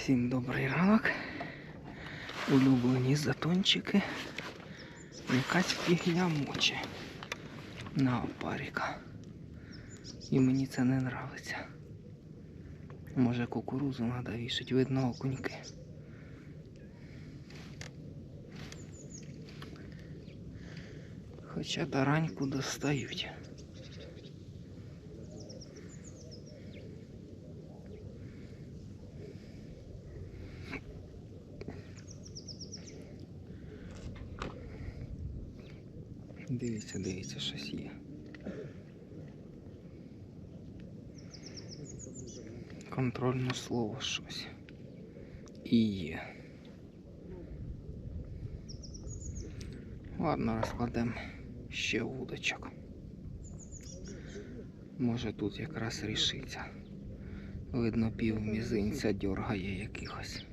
Всім добрий ранок. Улюблені затончики. Якась фігня моче на опаріка. І мені це не нравиться. Може кукурузу треба вішати, видно окуньки. Хоча тараньку достають. Дивіться, дивіться, щось є. Контрольне слово щось. І є. Ладно, розкладемо ще вудочок. Може тут якраз рішиться. Видно, пів мізинця дергає якихось.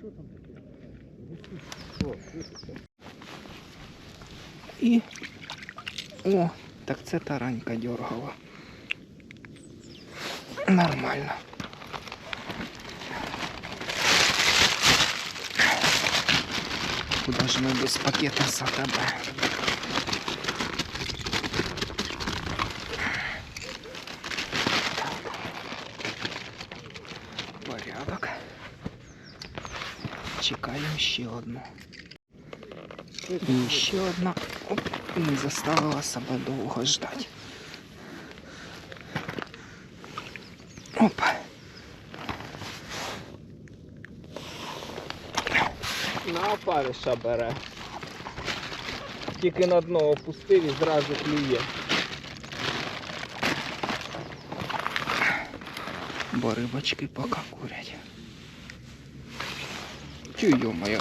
Що там. І. О, так це таранька дергала. Нормально. Куда ж ми без пакета з АТБ? Ще одну. І ще одна оп, не заставила себе довго ждати. Опа. На опариша бере. Тільки на дно опустив і зразу клює. Бо рибочки поки курять. Тю йо-моє.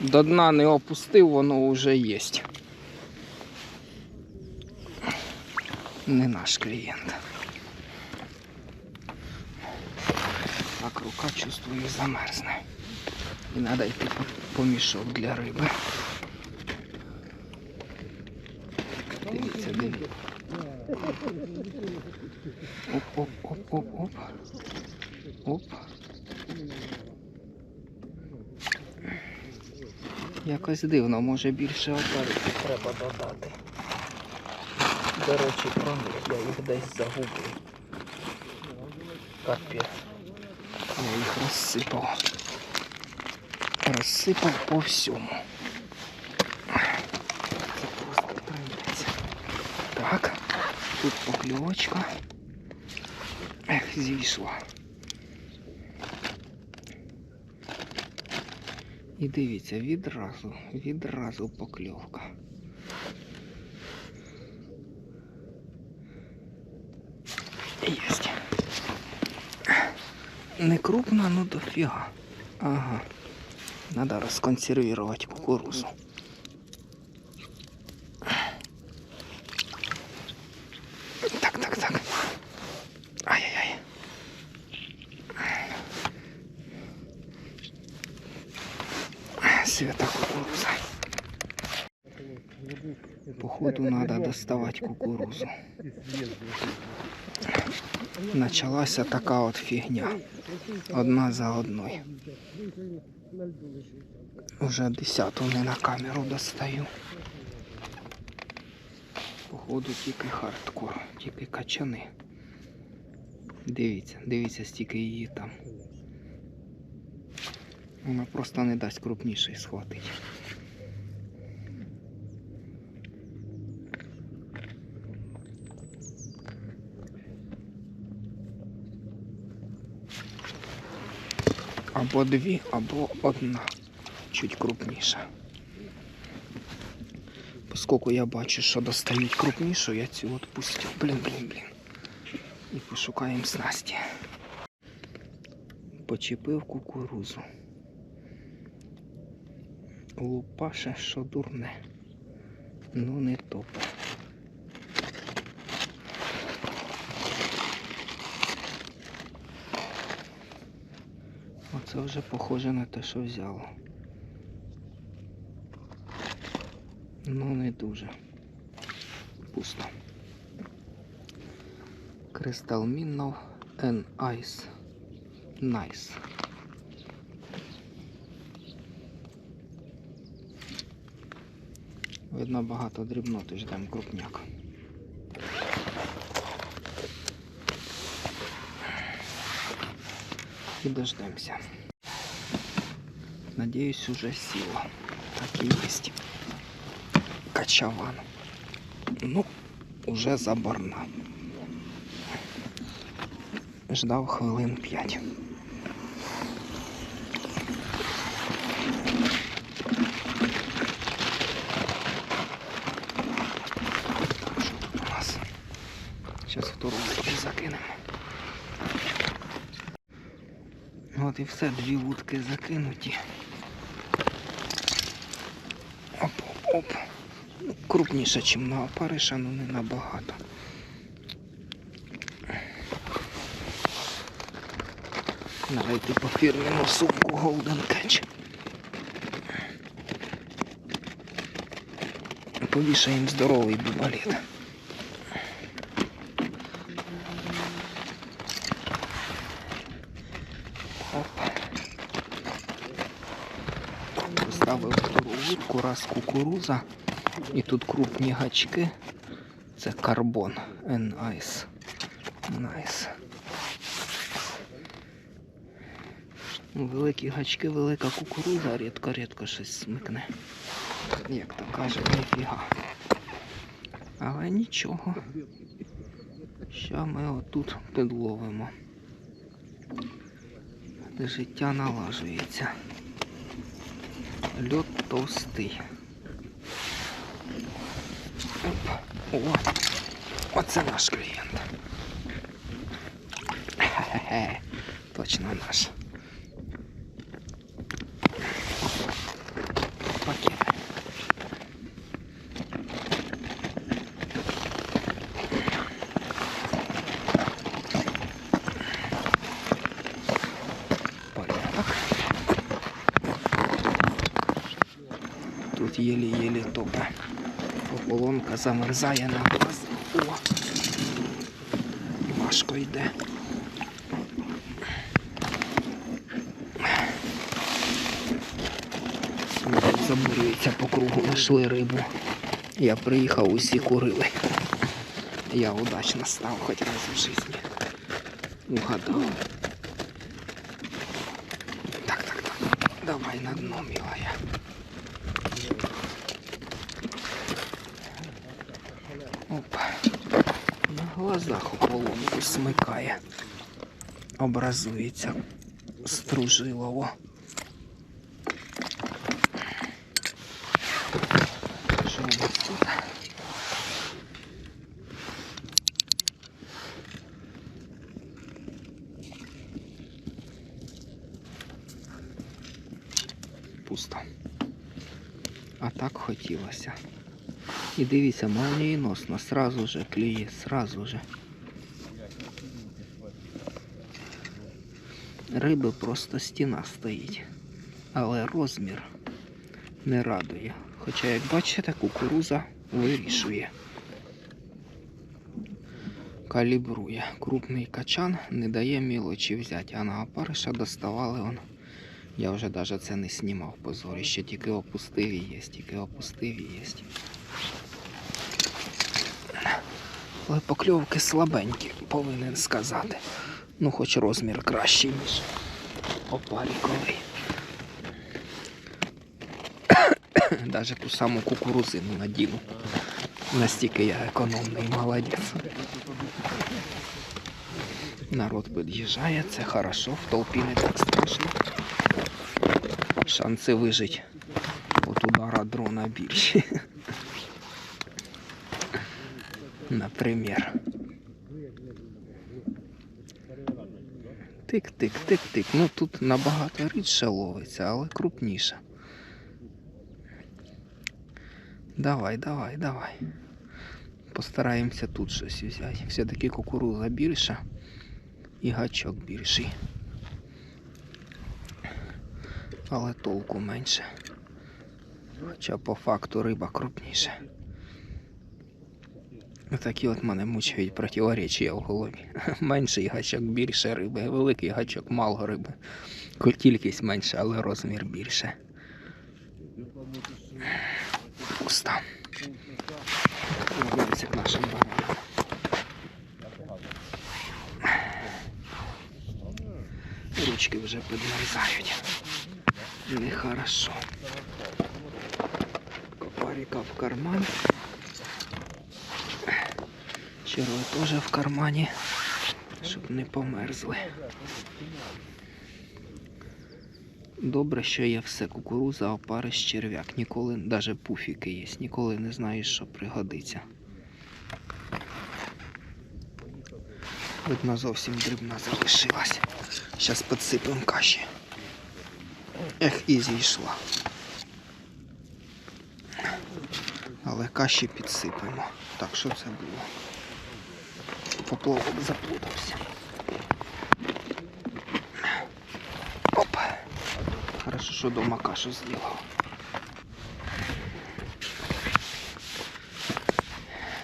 До дна не опустив, воно вже є. Не наш клієнт. Так, рука чувствую замерзне. І треба йти по, по мішок для риби. Дивіться, дивіться. Оп, оп, оп, оп, оп. Оп. Якось дивно, може більше опарити треба додати. До речі, про я їх десь загубив. Капець. Я їх розсипав. Розсипав по всьому. Це просто трендець. Так, тут покльовочка. Ех, зійшла. І дивіться, відразу, відразу покльовка. Єсть. Не крупна, ну дофіга. Ага. Надо розконсервувати кукурузу. Так, так, так. Ай-яй-яй. Свята кукуруза. Походу надо доставать кукурузу. Началася така от фігня. Одна за одною. Уже десяту не на камеру достаю. Походу тільки хардкор, тільки качани. Дивіться, дивіться, стільки її там. Вона просто не дасть крупніший схватити. Або дві, або одна. Чуть крупніша. Поскольку я бачу, що достають крупнішу, я цю відпустю. Блін, блін, блін. І пошукаємо снасті. Почепив кукурузу. Лупаше, що дурне. Ну не топ. Оце вже похоже на те, що взяло. Ну не дуже. Пусто. Crystal Minnow and Ice. Nice. Видно багато дрібноти ждемо крупняк. І дождемося. Надіюсь, уже сіло. Так і є. Качаван. Ну, уже заборна. Ждав хвилин п'ять. Так, що тут у нас? Зараз втору вудку закинемо. От і все, дві вудки закинуті. Оп. Ну, крупніше, ніж на опариша, але не набагато. Навіть по фірменну сумку Golden Catch. Повішаємо здоровий бубаліт. Оп. Поставив вудку, раз кукуруза. І тут крупні гачки. Це карбон. Ice. Nice. Великі гачки, велика кукуруза, рідко-рідко щось смикне. Як то кажуть, ніфіга. Але нічого. Що ми отут підловимо. Життя налажується. Льот товстий. Оп. О, оце наш клієнт. Хе-хе-хе. Точно наш. Тут єлі-єлі топе. Ополонка замерзає на глаз. О! Важко йде. Забурюється по кругу, знайшли рибу. Я приїхав, усі курили. Я удачно став хоч раз в житті. Угадав. Так, так, так. Давай на дно, милая. Опа. На глазах смикає. Образується стружилово. Що у нас тут? Пусто. А так хотілося. І дивіться, молнієносно, сразу же клює, сразу же. Риби просто стіна стоїть. Але розмір не радує. Хоча, як бачите, кукуруза вирішує. Калібрує. Крупний качан не дає мілочі взяти, а на опариша доставали он. Я вже навіть це не знімав позоріще, тільки опустив і є, тільки опустив і є. Але покльовки слабенькі, повинен сказати. Ну, хоч розмір кращий, ніж опаріковий. Даже ту саму кукурузину надіну. Настільки я економний молодець. Народ під'їжджає, це хорошо, в толпі не так страшно. Шанси вижити від удара дрона більші. Например. Тик-тик-тик-тик. Ну тут набагато рідше ловиться, але крупніше. Давай, давай, давай. Постараємося тут щось взяти. Все-таки кукуруза більша і гачок більший. Але толку менше. Хоча по факту риба крупніша. Такі от мене мучають противоречія в голові. Менший гачок більше риби, великий гачок мало риби. Кількість менша, але розмір більше. Пусто. Дивіться к нашим баранам. Ручки вже підмерзають. Нехорошо. Копарика в карман. Червой теж в кармані, щоб не померзли. Добре, що є все кукуруза, опариш, черв'як. Ніколи, навіть пуфіки є, ніколи не знаєш, що пригодиться. Видно, зовсім дрібна залишилась. Зараз підсипемо каші. Ех, і зійшла. Але каші підсипемо. Так, що це було? Поплавок заплутався. Опа. Хорошо, що дома кашу з'їла.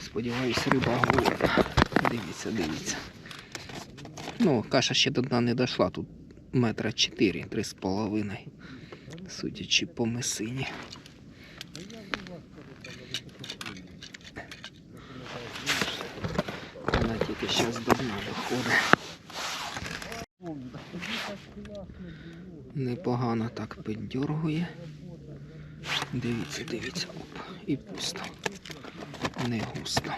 Сподіваюсь, риба голодна. Дивіться, дивіться. Ну, каша ще до дна не дійшла, тут метра 4, 3,5. Судячи по месині. Вона тільки зараз до дна доходить. Непогано так піддергує. Дивіться, дивіться, оп, і пусто. Не густо.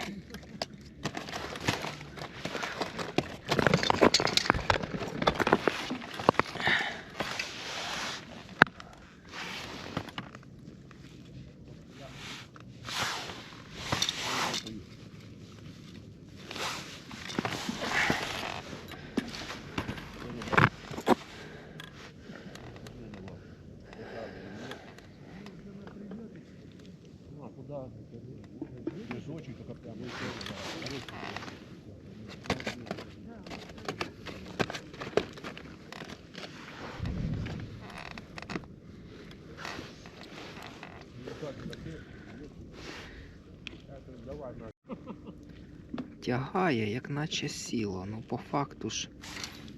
Тягає, як наче сіло. Ну по факту ж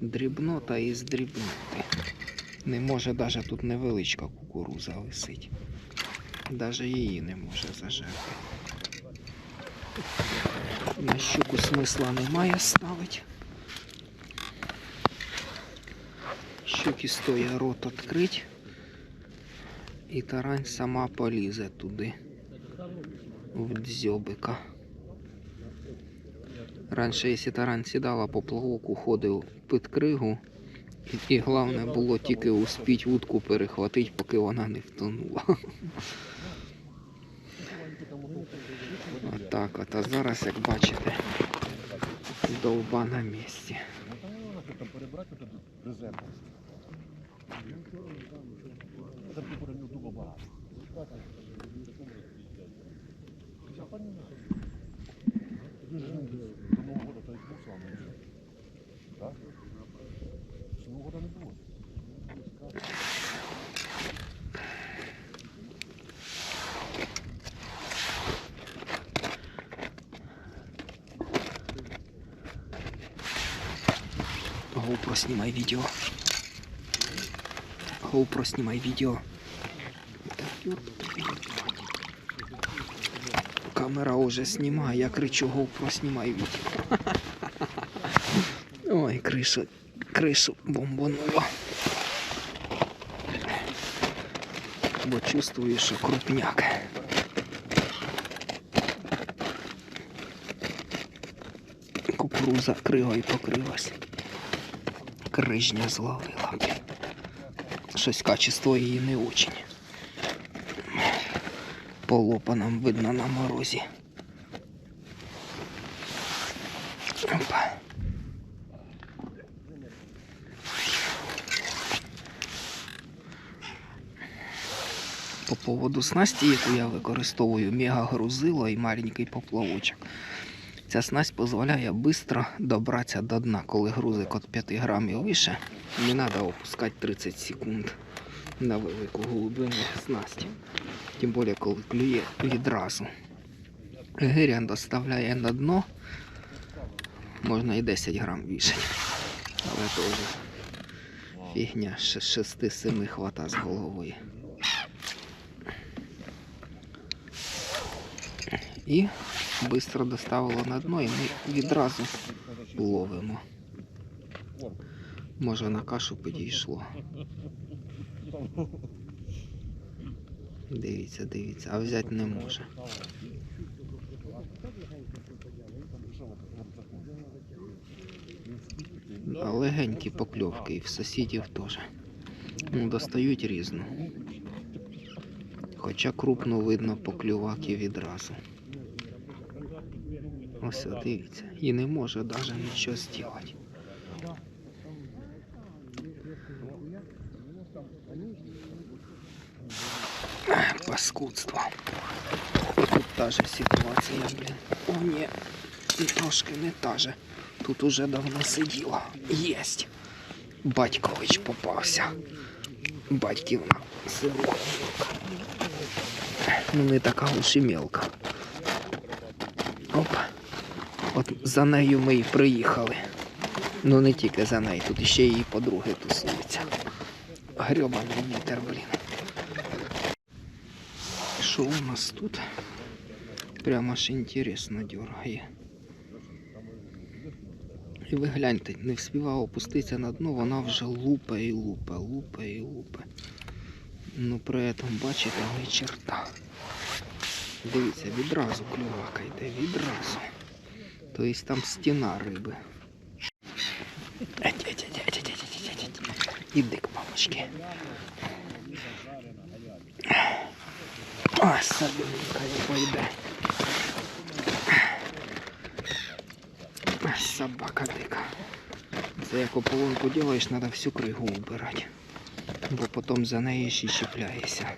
дрібнота із дрібноти. Не може навіть тут невеличка кукуруза висить. Даже її не може зажерти. На щуку смисла немає ставити. Щуки стоя рот відкрить. І тарань сама полізе туди. В дзьобика. Раніше, якщо тарань сідала, поплавок уходив під кригу. І, головне було тільки успіть вудку перехватити, поки вона не втонула. Отак от. А зараз, як бачите, довба на місці. Там Так? GoPro, снимай видео. GoPro, снимай видео. Камера уже снимає, я кричу GoPro, снимай видео. Ой, кришу, кришу бомбануло. Бо чувствую, що крупняк. Кукуруза кригою покрилась. Крижня зловила. Щось качество її не очень. По лопанам видно на морозі. Опа. По поводу снасті, яку я використовую, мега-грузило і маленький поплавочок. Ця снасть дозволяє швидко добратися до дна, коли грузик від 5 грамів вище, не треба опускати 30 секунд на велику глибину снасті. Тим більше, коли клює відразу. Гиря доставляє на дно. Можна і 10 грам вішати. Але теж фігня 6-7 хвата з голови. І швидко доставило на дно, і ми відразу ловимо. Може на кашу підійшло. Дивіться, дивіться, а взяти не може. А легенькі покльовки і в сусідів теж. Ну, достають різну. Хоча крупно видно поклюваки відразу. Ось дивіться. І не може навіть нічого зробити. Ех, Паскудство. Тут та же ситуація, блін. О, ні. Трошки не та же. Тут уже давно сиділа. Єсть. Батькович попався. Батьківна сирока. Ну не така уж і мелка. Оп. От за нею ми і приїхали. Ну не тільки за нею, тут ще її подруги тусуються. Грьобаний вітер, блін. Що у нас тут? Прямо аж інтересно дергає. І ви гляньте, не вспівав опуститися на дно, вона вже лупе і лупе, лупе і лупе. Ну при этом, бачите, ні черта. Дивіться, відразу клювака йде, відразу. Тобто там стіна риби. Іди к мамочки. Ой, сабинка пойде. Ай, Собака дика. Це як ополонку делаєш, треба всю кригу убирати. Бо потім за неї ще чіпляєшся.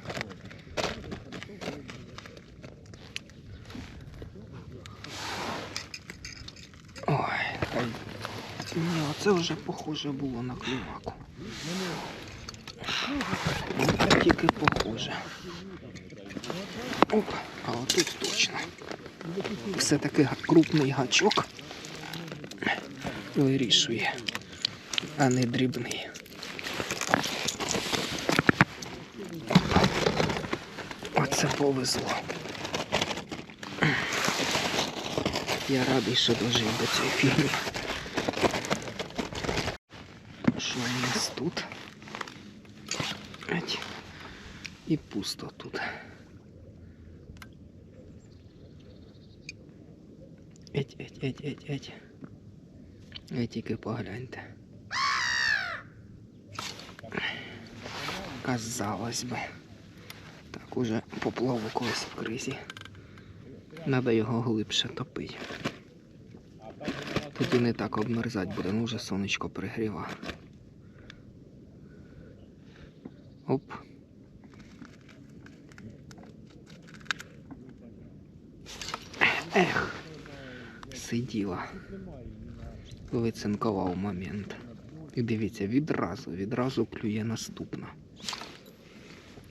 Ой. Ні, оце вже похоже було на клюваку. Тільки похоже. Оп, а отут точно. Все-таки крупний гачок вирішує, а не дрібний. Оце повезло. Я радий, що дожив до цієї фігні. Що у нас тут? І пусто тут. Еть, еть, еть. Ви тільки погляньте. Казалось би. Так, уже поплаву колись в кризі. Надо його глибше топити. Тоді не так обмерзать буде, ну вже сонечко пригріва. Оп. Ех, сиділа. Вицинкував момент. І дивіться, відразу, відразу клює наступна.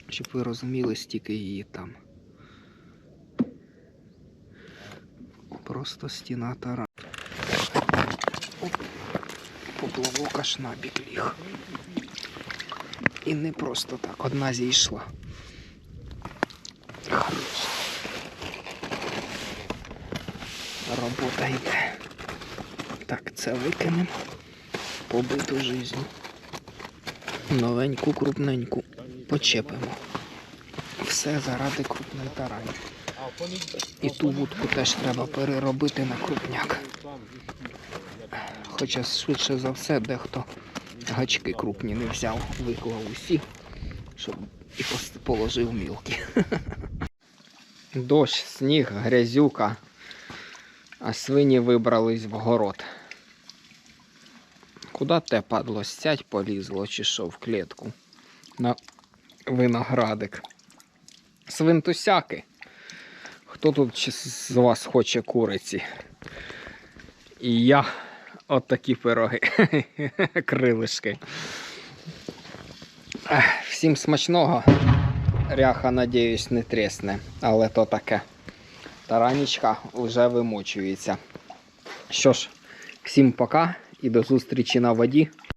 Щоб ви розуміли, стільки її там. Просто стіна тара. Оп. Поплавок аж на бік ліг. І не просто так, одна зійшла. Хорош. Робота йде. Так, це викинемо. Побиту жизнь. Новеньку, крупненьку. Почепимо. Все заради крупної тарані. І ту вудку теж треба переробити на крупняк. Хоча швидше за все дехто гачки крупні не взяв, виклав усі, щоб і положив мілкі. Дощ, сніг, грязюка, а свині вибрались в город. Куда те падло сядь полізло чи що в клітку? На виноградик. Свинтусяки. Хто тут з вас хоче куриці? І я от такі пироги. Крилишки. Всім смачного. Ряха, надіюсь, не трісне, але то таке. Таранічка вже вимочується. Що ж, всім пока і до зустрічі на воді.